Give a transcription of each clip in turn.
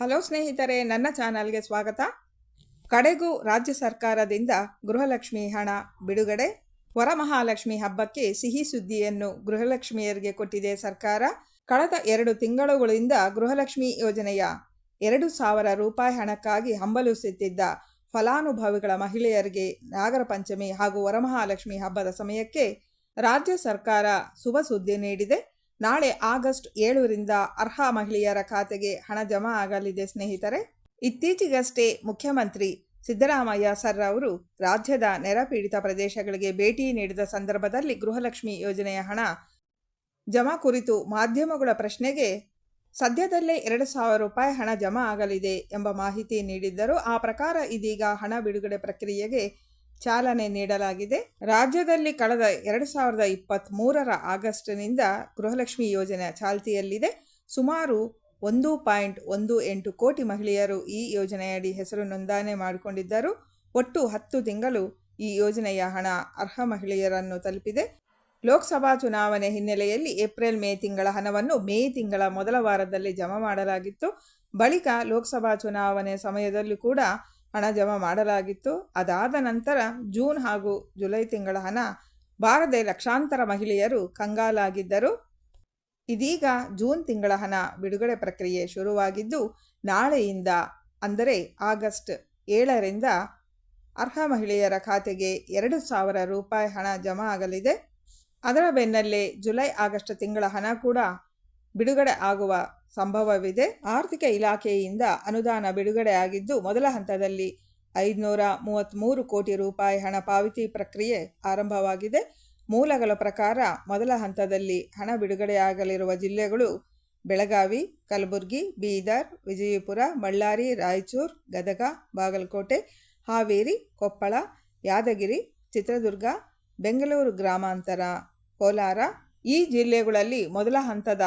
Hello ಸ್ನೇಹಿತರೆ, ನನ್ನ ಚಾನಲ್ಗೆ ಸ್ವಾಗತ. ಕಡೆಗೂ ರಾಜ್ಯ ಸರ್ಕಾರದಿಂದ ಗೃಹಲಕ್ಷ್ಮಿ ಹಣ ಬಿಡುಗಡೆ. ವರಮಹಾಲಕ್ಷ್ಮಿ ಹಬ್ಬಕ್ಕೆ ಸಿಹಿ ಸುದ್ದಿಯನ್ನು ಗೃಹಲಕ್ಷ್ಮಿಯರಿಗೆ ಕೊಟ್ಟಿದೆ ಸರ್ಕಾರ. ಕಳೆದ ಎರಡು ತಿಂಗಳುಗಳಿಂದ ಗೃಹಲಕ್ಷ್ಮಿ ಯೋಜನೆಯ ಎರಡು ಸಾವಿರ ರೂಪಾಯಿ ಹಣಕ್ಕಾಗಿ ಹಂಬಲಿಸುತ್ತಿದ್ದ ಫಲಾನುಭವಿಗಳ ಮಹಿಳೆಯರಿಗೆ ನಾಗರ ಪಂಚಮಿ ಹಾಗೂ ವರಮಹಾಲಕ್ಷ್ಮಿ ಹಬ್ಬದ ಸಮಯಕ್ಕೆ ರಾಜ್ಯ ಸರ್ಕಾರ ಶುಭ ಸುದ್ದಿ ನೀಡಿದೆ. ನಾಳೆ ಆಗಸ್ಟ್ ಏಳರಿಂದ ಅರ್ಹ ಮಹಿಳೆಯರ ಖಾತೆಗೆ ಹಣ ಜಮಾ ಆಗಲಿದೆ ಸ್ನೇಹಿತರೆ. ಇತ್ತೀಚೆಗಷ್ಟೇ ಮುಖ್ಯಮಂತ್ರಿ ಸಿದ್ದರಾಮಯ್ಯ ಸರ್ ಅವರು ರಾಜ್ಯದ ನೆರಪೀಡಿತ ಪ್ರದೇಶಗಳಿಗೆ ಭೇಟಿ ನೀಡಿದ ಸಂದರ್ಭದಲ್ಲಿ ಗೃಹಲಕ್ಷ್ಮಿ ಯೋಜನೆಯ ಹಣ ಜಮಾ ಕುರಿತು ಮಾಧ್ಯಮಗಳ ಪ್ರಶ್ನೆಗೆ ಸದ್ಯದಲ್ಲೇ ಎರಡು ಸಾವಿರ ರೂಪಾಯಿ ಹಣ ಜಮಾ ಆಗಲಿದೆ ಎಂಬ ಮಾಹಿತಿ ನೀಡಿದ್ದರು ಆ ಪ್ರಕಾರ ಇದೀಗ ಹಣ ಬಿಡುಗಡೆ ಪ್ರಕ್ರಿಯೆಗೆ ಚಾಲನೆ ನೀಡಲಾಗಿದೆ. ರಾಜ್ಯದಲ್ಲಿ ಕಳೆದ ಎರಡು ಸಾವಿರದ ಇಪ್ಪತ್ತ್ ಮೂರರ ಆಗಸ್ಟ್ನಿಂದ ಗೃಹಲಕ್ಷ್ಮಿ ಯೋಜನೆ ಚಾಲ್ತಿಯಲ್ಲಿದೆ. ಸುಮಾರು ಒಂದು ಪಾಯಿಂಟ್ ಒಂದು ಎಂಟು ಕೋಟಿ ಮಹಿಳೆಯರು ಈ ಯೋಜನೆಯಡಿ ಹೆಸರು ನೋಂದಣಿ ಮಾಡಿಕೊಂಡಿದ್ದರು. ಒಟ್ಟು ಹತ್ತು ತಿಂಗಳು ಈ ಯೋಜನೆಯ ಹಣ ಅರ್ಹ ಮಹಿಳೆಯರನ್ನು ತಲುಪಿದೆ. ಲೋಕಸಭಾ ಚುನಾವಣೆ ಹಿನ್ನೆಲೆಯಲ್ಲಿ ಏಪ್ರಿಲ್ ಮೇ ತಿಂಗಳ ಹಣವನ್ನು ಮೇ ತಿಂಗಳ ಮೊದಲ ವಾರದಲ್ಲಿ ಜಮಾ ಮಾಡಲಾಗಿತ್ತು. ಬಳಿಕ ಲೋಕಸಭಾ ಚುನಾವಣೆ ಸಮಯದಲ್ಲೂ ಕೂಡ ಹಣ ಜಮಾ ಮಾಡಲಾಗಿತ್ತು. ಅದಾದ ನಂತರ ಜೂನ್ ಹಾಗೂ ಜುಲೈ ತಿಂಗಳ ಹಣ ಬಾರದೆ ಲಕ್ಷಾಂತರ ಮಹಿಳೆಯರು ಕಂಗಾಲಾಗಿದ್ದರು. ಇದೀಗ ಜೂನ್ ತಿಂಗಳ ಹಣ ಬಿಡುಗಡೆ ಪ್ರಕ್ರಿಯೆ ಶುರುವಾಗಿದ್ದು, ನಾಳೆಯಿಂದ ಅಂದರೆ ಆಗಸ್ಟ್ ಏಳರಿಂದ ಅರ್ಹ ಮಹಿಳೆಯರ ಖಾತೆಗೆ ಎರಡು ಸಾವಿರ ರೂಪಾಯಿ ಹಣ ಜಮಾ ಆಗಲಿದೆ. ಅದರ ಬೆನ್ನಲ್ಲೇ ಜುಲೈ ಆಗಸ್ಟ್ ತಿಂಗಳ ಹಣ ಕೂಡ ಬಿಡುಗಡೆ ಆಗುವ ಸಂಭವವಿದೆ. ಆರ್ಥಿಕ ಇಲಾಖೆಯಿಂದ ಅನುದಾನ ಬಿಡುಗಡೆಯಾಗಿದ್ದು, ಮೊದಲ ಹಂತದಲ್ಲಿ ಐದುನೂರ ಮೂವತ್ತ್ಮೂರು ಕೋಟಿ ರೂಪಾಯಿ ಹಣ ಪಾವತಿ ಪ್ರಕ್ರಿಯೆ ಆರಂಭವಾಗಿದೆ. ಮೂಲಗಳ ಪ್ರಕಾರ, ಮೊದಲ ಹಂತದಲ್ಲಿ ಹಣ ಬಿಡುಗಡೆಯಾಗಲಿರುವ ಜಿಲ್ಲೆಗಳು ಬೆಳಗಾವಿ, ಕಲಬುರಗಿ, ಬೀದರ್, ವಿಜಯಪುರ, ಬಳ್ಳಾರಿ, ರಾಯಚೂರು, ಗದಗ, ಬಾಗಲಕೋಟೆ, ಹಾವೇರಿ, ಕೊಪ್ಪಳ, ಯಾದಗಿರಿ, ಚಿತ್ರದುರ್ಗ, ಬೆಂಗಳೂರು ಗ್ರಾಮಾಂತರ, ಕೋಲಾರ ಈ ಜಿಲ್ಲೆಗಳಲ್ಲಿ ಮೊದಲ ಹಂತದ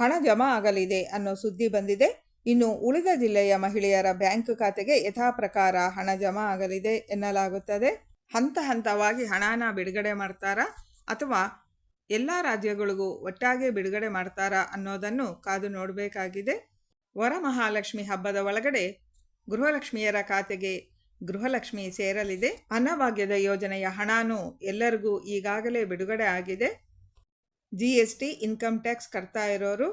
ಹಣ ಜಮಾ ಆಗಲಿದೆ ಅನ್ನೋ ಸುದ್ದಿ ಬಂದಿದೆ. ಇನ್ನು ಉಳಿದ ಜಿಲ್ಲೆಯ ಮಹಿಳೆಯರ ಬ್ಯಾಂಕ್ ಖಾತೆಗೆ ಯಥಾ ಪ್ರಕಾರ ಹಣ ಜಮಾ ಆಗಲಿದೆ ಎನ್ನಲಾಗುತ್ತದೆ. ಹಂತ ಹಂತವಾಗಿ ಹಣನ ಬಿಡುಗಡೆ ಮಾಡ್ತಾರಾ ಅಥವಾ ಎಲ್ಲ ರಾಜ್ಯಗಳಿಗೂ ಒಟ್ಟಾಗಿ ಬಿಡುಗಡೆ ಮಾಡ್ತಾರಾ ಅನ್ನೋದನ್ನು ಕಾದು ನೋಡಬೇಕಾಗಿದೆ. ವರಮಹಾಲಕ್ಷ್ಮಿ ಹಬ್ಬದ ಒಳಗಡೆ ಗೃಹಲಕ್ಷ್ಮಿಯರ ಖಾತೆಗೆ ಗೃಹಲಕ್ಷ್ಮಿ ಸೇರಲಿದೆ. ಅನ್ನಭಾಗ್ಯದ ಯೋಜನೆಯ ಹಣನೂ ಎಲ್ಲರಿಗೂ ಈಗಾಗಲೇ ಬಿಡುಗಡೆ ಆಗಿದೆ. G S T income tax ಕಟ್ತಾ ಇರೋರು,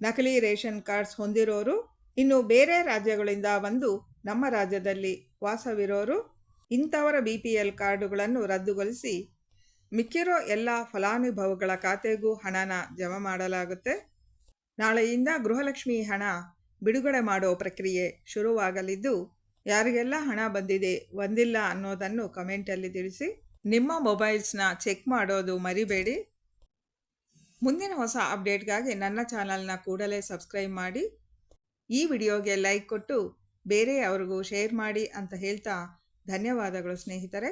ನಕಲಿ ರೇಷನ್ ಕಾರ್ಡ್ಸ್ ಹೊಂದಿರೋರು, ಇನ್ನು ಬೇರೆ ರಾಜ್ಯಗಳಿಂದ ಬಂದು ನಮ್ಮ ರಾಜ್ಯದಲ್ಲಿ ವಾಸವಿರೋರು, ಇಂಥವರ ಬಿ ಪಿ ಎಲ್ ಕಾರ್ಡುಗಳನ್ನು ರದ್ದುಗೊಳಿಸಿ ಮಿಕ್ಕಿರೋ ಎಲ್ಲ ಫಲಾನುಭವಿಗಳ ಖಾತೆಗೂ ಹಣನ ಜಮಾ ಮಾಡಲಾಗುತ್ತೆ. ನಾಳೆಯಿಂದ ಗೃಹಲಕ್ಷ್ಮಿ ಹಣ ಬಿಡುಗಡೆ ಮಾಡೋ ಪ್ರಕ್ರಿಯೆ ಶುರುವಾಗಲಿದ್ದು, ಯಾರಿಗೆಲ್ಲ ಹಣ ಬಂದಿದೆ, ಬಂದಿಲ್ಲ ಅನ್ನೋದನ್ನು ಕಮೆಂಟಲ್ಲಿ ತಿಳಿಸಿ. ನಿಮ್ಮ ಮೊಬೈಲ್ಸ್ನ ಚೆಕ್ ಮಾಡೋದು ಮರಿಬೇಡಿ. ಮುಂದಿನ ಹೊಸ ಅಪ್ಡೇಟ್ಗಾಗಿ ನನ್ನ ಚಾನಲ್ನ ಕೂಡಲೇ ಸಬ್ಸ್ಕ್ರೈಬ್ ಮಾಡಿ, ಈ ವಿಡಿಯೋಗೆ ಲೈಕ್ ಕೊಟ್ಟು ಬೇರೆಯವ್ರಿಗೂ ಶೇರ್ ಮಾಡಿ ಅಂತ ಹೇಳ್ತಾ ಧನ್ಯವಾದಗಳು ಸ್ನೇಹಿತರೆ.